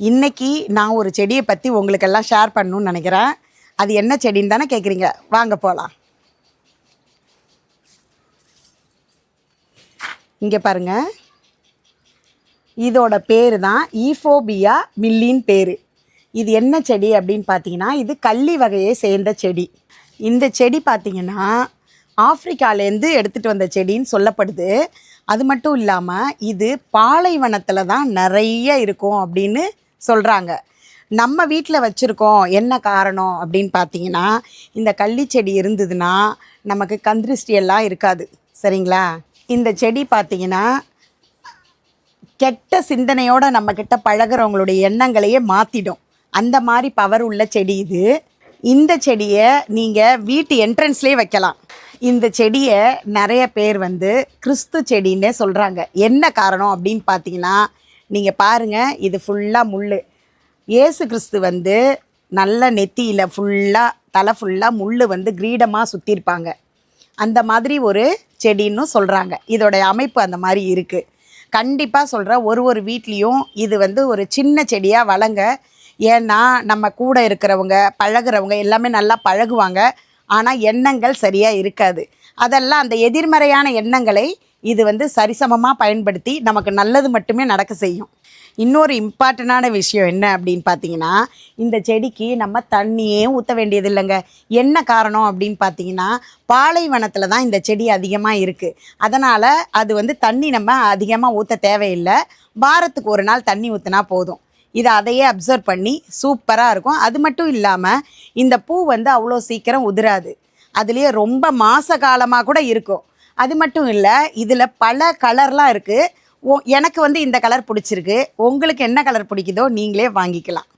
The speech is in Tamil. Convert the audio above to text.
இன்னைக்கு நான் ஒரு செடியை பற்றி உங்களுக்கெல்லாம் ஷேர் பண்ணணும்னு நினைக்கிறேன். அது என்ன செடின்னு தானே கேட்குறீங்க வாங்க போகலாம் இங்கே பாருங்க. இதோட பேர் தான் ஈஃபோபியா மில்லின் பேர். இது என்ன செடி அப்படின்னு பார்த்தீங்கன்னா இது கள்ளி வகையை சேர்ந்த செடி. இந்த செடி பார்த்தீங்கன்னா ஆப்ரிக்காலேருந்து எடுத்துகிட்டு வந்த செடின்னு சொல்லப்படுது. அது மட்டும் இல்லாமல் இது பாலைவனத்தில் தான் நிறைய இருக்கும் அப்படின்னு சொல்கிறாங்க நம்ம வீட்டில் வச்சுருக்கோம் என்ன காரணம் அப்படின்னு பார்த்தீங்கன்னா இந்த கள்ளி செடி இருந்ததுன்னா நமக்கு கந்திருஷ்டி எல்லாம் இருக்காது. சரிங்களா? இந்த செடி பார்த்தீங்கன்னா கெட்ட சிந்தனையோட நம்மக்கிட்ட பழகிறவங்களுடைய பழகுறவங்களுடைய எண்ணங்களையே மாற்றிடும் அந்த மாதிரி பவர் உள்ள செடி இது. இந்த செடியை நீங்கள் வீட்டு என்ட்ரன்ஸ்லேயே வைக்கலாம். இந்த செடியை நிறைய பேர் வந்து கிறிஸ்து செடின்னே சொல்கிறாங்க என்ன காரணம் அப்படின்னு பார்த்தீங்கன்னா நீங்கள் பாருங்கள் இது ஃபுல்லாக முள் இயேசு கிறிஸ்து வந்து நல்ல நெத்தியில் ஃபுல்லாக தலை ஃபுல்லாக முள் வந்து கிரீடமாக சுற்றிருப்பாங்க அந்த மாதிரி ஒரு செடின்னு சொல்கிறாங்க இதோடைய அமைப்பு அந்த மாதிரி இருக்குது கண்டிப்பாக சொல்கிறேன் ஒரு ஒரு வீட்லேயும் இது வந்து ஒரு சின்ன செடியாக வளங்க. ஏன்னா நம்ம கூட இருக்கிறவங்க பழகுறவங்க எல்லாமே நல்லா பழகுவாங்க. ஆனால் எண்ணங்கள் சரியாக இருக்காது. அதெல்லாம் அந்த எதிர்மறையான எண்ணங்களை இது வந்து சரிசமமாக பயன்படுத்தி நமக்கு நல்லது மட்டுமே நடக்க செய்யும். இன்னொரு இம்பார்ட்டண்டான விஷயம் என்ன அப்படின்னு பார்த்தீங்கன்னா இந்த செடிக்கு நம்ம தண்ணியே ஊற்ற வேண்டியது இல்லைங்க. என்ன காரணம் அப்படின்னு பார்த்தீங்கன்னா பாலைவனத்தில் தான் இந்த செடி அதிகமாக இருக்குது அதனால் அது வந்து தண்ணி நம்ம அதிகமாக ஊற்ற தேவையில்லை. வாரத்துக்கு ஒரு நாள் தண்ணி ஊற்றினா போதும். இதை அதையே அப்சர்வ் பண்ணி சூப்பராக இருக்கும். அது மட்டும் இல்லாமல் இந்த பூ வந்து அவ்வளோ சீக்கிரம் உதிராது. அதுலேயே ரொம்ப மாச காலமாக கூட இருக்கும். அது மட்டும் இல்லை இதில் பல கலர்லாம் இருக்குது ஓ எனக்கு வந்து இந்த கலர் பிடிச்சிருக்கு. உங்களுக்கு என்ன கலர் பிடிக்குதோ நீங்களே வாங்கிக்கலாம்.